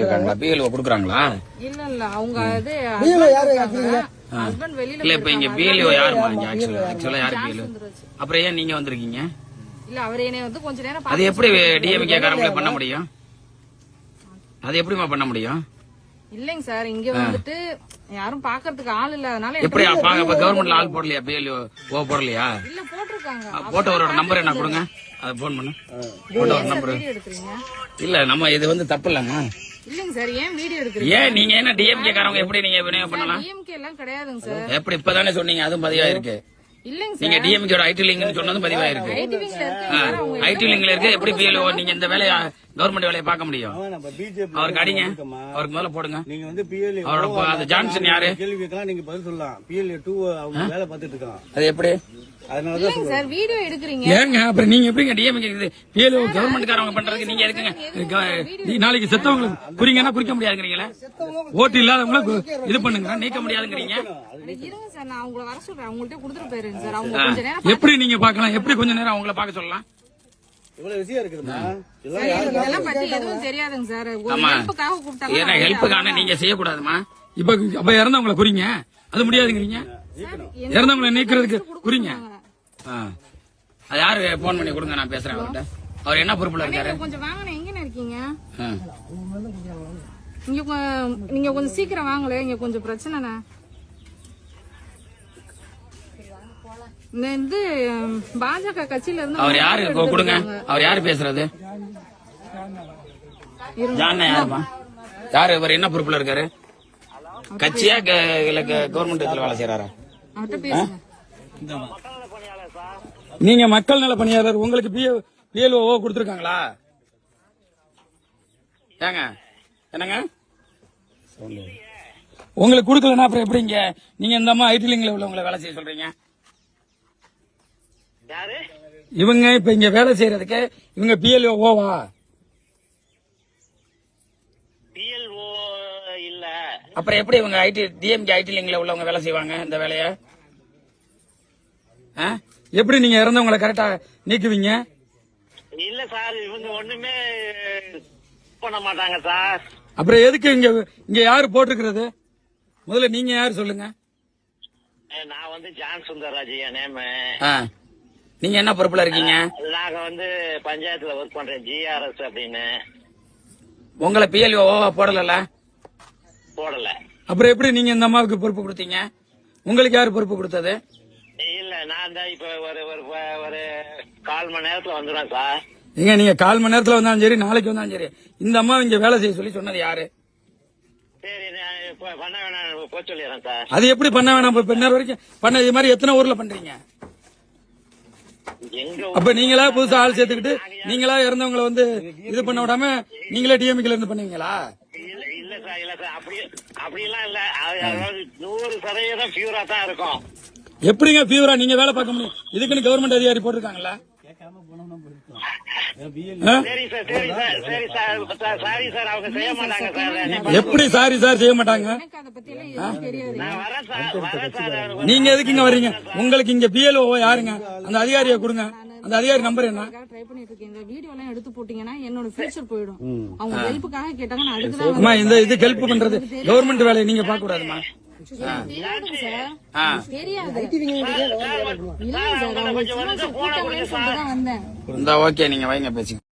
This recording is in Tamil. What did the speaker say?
இருக்காங்களா பிஎல்ஓ கொடுக்குறாங்களா? இல்ல இல்ல அவங்க இது? ஹஸ்பண்ட் வெளியில இல்ல இப்ப இங்க பிஎல்ஓ யாருமா இங்க ஆக்சுவலா ஆக்சுவலா யாரு பிஎல்ஓ. அப்புறம் ஏன் நீங்க வந்திருக்கீங்க? இல்ல அவர் என்னை வந்து கொஞ்ச நேரம் அது பார்த்து எப்படி டிஎம்கே காரங்களே பண்ண முடியும்? அது எப்படிமா பண்ண முடியும்? இல்லைங்க சார் இங்க வந்துட்டு யாரும் பாக்குறதுக்கு ஆள் இல்லாதனால எப்படி கவர்மெண்ட்ல ஆள் போடலையா? பிஎல்ஓ ஓ போடலையா? இல்ல போட்டிருக்காங்க. போட்டவரோட நம்பர் என்ன கொடுங்க? அதை போன் பண்ணு. போட்டவர் நம்பர் இல்ல நம்ம இது வந்து தப்பு இல்லங்க. இல்லைங்க சார் ஏன் வீடியோ எடுக்கிறீங்க? ஏன் நீங்க என்ன டிஎம்கே காரங்க? எப்படி நீங்க விநியோகம் பண்ணலாம்? டிஎம்கே எல்லாம் கிடையாதுங்க சார். எப்படி இப்பதானே சொன்னீங்க? அதுவும் பதிவாயிருக்கு இல்லைங்க நீங்க டிஎம்கேட ஐடி லிங்க்னு சொன்னதும் பதிவாயிருக்கு ஐடி இருக்கு ஐடி லிங்க்ல இருக்கு. எப்படி பிஎல்ஓ நீங்க இந்த வேலையை கவர்மெண்ட் வேலையை பார்க்க முடியும். அவருக்கு அடிங்க. அவருக்கு முதல்ல போடுங்க. நீங்க வந்து பிஎல்ஏ அவரோட அந்த ஜான்சன் யாரு? கேள்விக்கெல்லாம் நீங்க பதில் சொல்லலாம். பிஎல்ஏ டூ அவங்க வேலை பார்த்துட்டு இருக்கான் அது எப்படி? அதனாலதான் இல்லைங்க சார் வீடியோ எடுக்கிறீங்க. ஏங்க அப்புறம் நீங்க எப்படிங்க டிஎம்கே பிஎல்ஓ கவர்மெண்ட்காரங்க பண்றதுக்கு நீங்க எதுக்குங்க? நாளைக்கு செத்தவங்களுக்கு குறிங்கன்னா குறிக்க முடியாதுங்கிறீங்களா? ஓட்டு இல்லாதவங்கள கு- இது பண்ணுங்க. நீக்க முடியாதுங்கிறீங்க. எப்படி நீங்க பார்க்கலாம்? எப்படி கொஞ்ச நேரம் அவங்கள பார்க்க சொல்லலாம்? இவ்வளவு விஷயம் இருக்குதுமா இதெல்லாம் பத்தி எதுவும் தெரியாதுங்க சார். ஒரு ஆமா. ஹெல்ப்புக்காக கூப்பிட்டாங்க ஏன்னா ஹெல்ப்புக்கான நீங்க செய்யக்கூடாதுமா. இப்ப அப்ப இறந்தவங்கள குறிங்க. அது முடியாதுங்கிறீங்க? இறந்தவங்களை நீக்கிறதுக்கு குறிங்க. ஆ. அது யாரு? போன் பண்ணி கொடுங்க நான் பேசுறேன் அவர்கிட்ட. அவர் என்ன பொறுப்புல இருக்காரு? கொஞ்சம் வாங்கண்ணே. எங்கண்ணே இருக்கீங்க? ஆ. இங்க கொ- நீங்க கொஞ்சம் சீக்கிரம் வாங்கல இங்க கொஞ்சம் பிரச்சனைண்ணே. இந்த இது பாஜக கட்சியில இருந்து அவர் யாரு? கொடுங்க. அவர் யாரு பேசுறது? ஜானா யாருமா யாரு? இவர் என்ன பொறுப்புல இருக்காரு? கட்சியா க- இல்ல கவர்மெண்ட் இதுல வேலை செய்யறாரா நீங்க மக்கள் நல பணியாளர் உங்களுக்கு பிஎல்ஓ கொடுத்துருக்காங்களா? ஏங்க என்னங்க? உங்களுக்கு கொடுக்கலன்னா அப்புறம் எப்படிங்க நீங்க இந்த அம்மா ஐடி லிங்க்ல உள்ளவங்களை வேலை செய்ய சொல்றீங்க? இவங்க இப்ப இங்க வேலை செய்யறதுக்கு இவங்க பிஎல்ஓ ஓவா பிஎல்ஓ இல்ல. அப்புறம் எப்படி இவங்க ஐடி டிஎம்கே ஐடி லிங்க்ல உள்ளவங்க வேலை செய்வாங்க இந்த வேலைய? எப்படி நீங்க இறந்தவங்களை கரெக்டா நீக்குவீங்க? இல்ல சார் இவங்க ஒண்ணுமே பண்ண மாட்டாங்க சார். அப்புறம் எதுக்கு இங்க இங்க யாரு போட்டிருக்கிறது? முதல்ல நீங்க யாரு சொல்லுங்க. நான் வந்து ஜான் சுந்தரராஜ் என் நேமு. நீங்க என்ன பொறுப்புல இருக்கீங்க? நாங்க வந்து பஞ்சாயத்துல ஒர்க் பண்றேன். ஜிஆர்எஸ் அப்படின்னு. உங்களை பிஎல்ஓ போடல போடல. அப்புறம் எப்படி நீங்க இந்த அம்மாவுக்கு பொறுப்பு கொடுத்தீங்க? உங்களுக்கு யாரு பொறுப்பு கொடுத்தது? இல்ல நான் தான் இப்ப ஒரு ஒரு ஒரு கால் மணி நேரத்துல வந்துடுவேன் சார். ஏங்க நீங்க கால் மணி நேரத்துல வந்தாலும் சரி நாளைக்கு வந்தாலும் சரி இந்த அம்மா இங்க வேலை செய்ய சொல்லி சொன்னது யாரு? அது எப்படி பண்ண வேணாம் இப்ப வரைக்கும் பண்ண இது மாதிரி எத்தனை ஊர்ல பண்றீங்க? அப்ப நீங்களா புதுசா ஆள் சேர்த்துக்கிட்டு நீங்களா இறந்தவங்களை வந்து இது பண்ண விடாம நீங்களே டிஎம்கேல இருந்து பண்ணுவீங்களா? இல்ல சார் இல்ல சார். அப்படி அப்படிலாம் இல்ல. நூறு சதவீதம் பியூரா தான் இருக்கும். எப்படிங்க பியூரா நீங்க வேலை பார்க்க முடியும்? இதுக்குன்னு கவர்மெண்ட் அதிகாரி போட்டிருக்காங்களா ஆ? சரி சார் சரி சார் சரி சார் சார் சாரி சார் அவங்க செய்ய மாட்டாங்க சார். எப்படி சாரி சார் செய்ய மாட்டாங்க? எனக்கு அதை பத்தி எல்லாம் எதுவும் தெரியாது. நான் வரேன் சார் வரேன் சார் நீங்க எதுக்கு இங்க வர்றீங்க உங்களுக்கு இங்க பிஎல்ஓ யாருங்க? அந்த அதிகாரியை கொடுங்க. அந்த அதிகாரி நம்பர் என்ன? ட்ரை பண்ணிட்டு இருக்கேன். இந்த வீடியோ எல்லாம் எடுத்து போட்டீங்கன்னா என்னோட ஃபியூச்சர் போயிடும். அவங்க ஹெல்ப்புக்காக கேட்டாங்க நான் அதுக்கு தான் அம்மா இந்த இது ஹெல்ப் பண்றது. கவர்மெண்ட் வேலையை நீங்க பார்க்க கூடாதுமா. தெரியாது ஓகே நீங்க வைங்க பேசுங்க